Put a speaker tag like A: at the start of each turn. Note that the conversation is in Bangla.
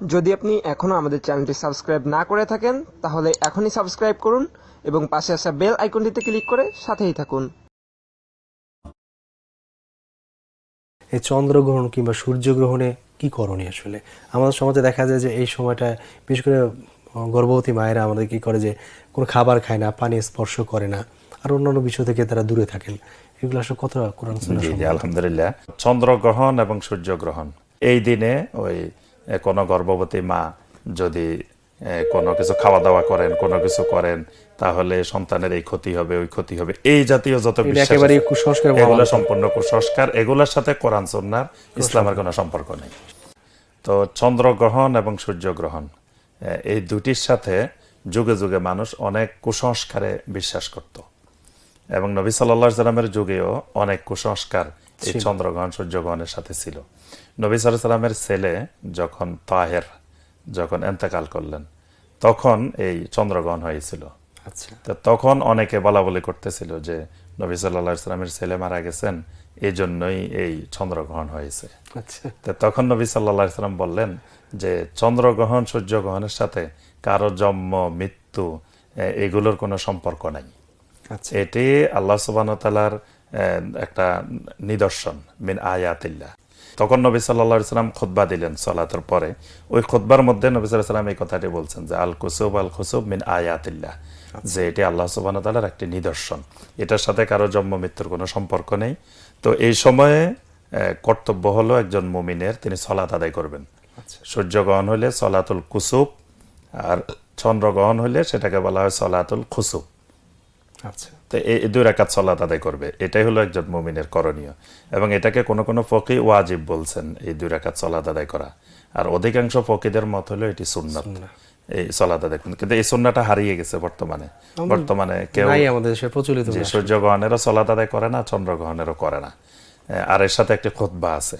A: যদি আপনি এখনও আমাদের চ্যানেলটি সাবস্ক্রাইব না করে থাকেন তাহলে এখনই সাবস্ক্রাইব করুন এবং পাশে আসা বেল আইকনটিতে ক্লিক করে সাথেই থাকুন।
B: এই চন্দ্রগ্রহণ কিংবা সূর্যগ্রহণে কি করণীয় আসলে? আমাদের সমাজে দেখা যায় যে এই সময়টা বিশেষ করে গর্ভবতী মায়েরা আমাদের কি করে যে কোনো খাবার খায় না পানি স্পর্শ করে না আর অন্যান্য বিষয় থেকে তারা দূরে থাকেন। এগুলো আসলে কতটা কোরআন?
C: আলহামদুলিল্লাহ। চন্দ্রগ্রহণ এবং সূর্যগ্রহণ। এই দিনে ওই কোনো গর্ভবতী মা যদি কোনো কিছু খাওয়া দাওয়া করেন কোনো কিছু করেন তাহলে সন্তানের এই ক্ষতি হবে ওই ক্ষতি হবে। এই জাতীয় যত
B: কুসংস্কার
C: এগুলো সম্পূর্ণ কুসংস্কার। এগুলোর সাথে কোরআন সন্ন্যার ইসলামের কোনো সম্পর্ক নেই। তো চন্দ্রগ্রহণ এবং সূর্যগ্রহণ এই দুটির সাথে যুগে যুগে মানুষ অনেক কুসংস্কারে বিশ্বাস করত। এবং নবী সাল্লাহ সাল্লামের যুগেও অনেক কুসংস্কার এই চন্দ্রগ্রহণ সূর্যগ্রহণের সাথে ছিল। নবী সাল্লাহ সাল্লামের ছেলে যখন তাহের যখন এন্তেকাল করলেন তখন এই চন্দ্রগ্রহণ হয়েছিল।
B: আচ্ছা।
C: তো তখন অনেকে বলা বলি করতেছিল যে নবী সাল্লাহ সাল্লামের ছেলে মারা গেছেন এই জন্যই এই চন্দ্রগ্রহণ হয়েছে।
B: আচ্ছা।
C: তো তখন নবী সাল্লাহ সাল্লাম বললেন যে চন্দ্রগ্রহণ সূর্যগ্রহণের সাথে কারও জন্ম মৃত্যু এগুলোর কোনো সম্পর্ক নাই।
B: আচ্ছা।
C: এটি আল্লাহ সুবান তালার একটা নিদর্শন মিন আয়াতিল্লাহ। তখন নবী সাল্লা সাল্লাম খুতবা দিলেন সলাতের পরে। ওই খুতবার মধ্যে নবী সাল্লাহ সাল্লাম এই কথাটি বলছেন যে আল কুসুব আল খুসুব মিন আয়াতিল্লাহ। যে এটি আল্লাহ সুবান তালার একটি নিদর্শন। এটার সাথে কারও জন্ম মৃত্যুর কোনো সম্পর্ক নেই। তো এই সময়ে কর্তব্য হলো একজন মুমিনের তিনি সলাত আদায় করবেন। সূর্যগ্রহণ হলে সলাতুল কুসুব আর চন্দ্রগ্রহণ হলে সেটাকে বলা হয় সলাতুল খুসুব।
B: আচ্ছা।
C: তো এই এই দুই রাকাত সলাত আদায় করবে। এটাই হলো একজন মুমিনের করণীয়। এবং এটাকে কোনো কোনো ফকি ওয়াজিব বলছেন এই দুই রাকাত সলাত আদায় করা। আর অধিকাংশ ফকিদের মত হলো এটি সুন্নাত। এই সলাত আদায় করুন। কিন্তু এই সুন্নাটা হারিয়ে গেছে বর্তমানে। বর্তমানে কেউ
B: আমাদের দেশে প্রচলিত।
C: সূর্যগ্রহণেরও সলাত আদায় করে না চন্দ্রগ্রহণেরও করে না। আর এর সাথে একটি খুতবা আছে।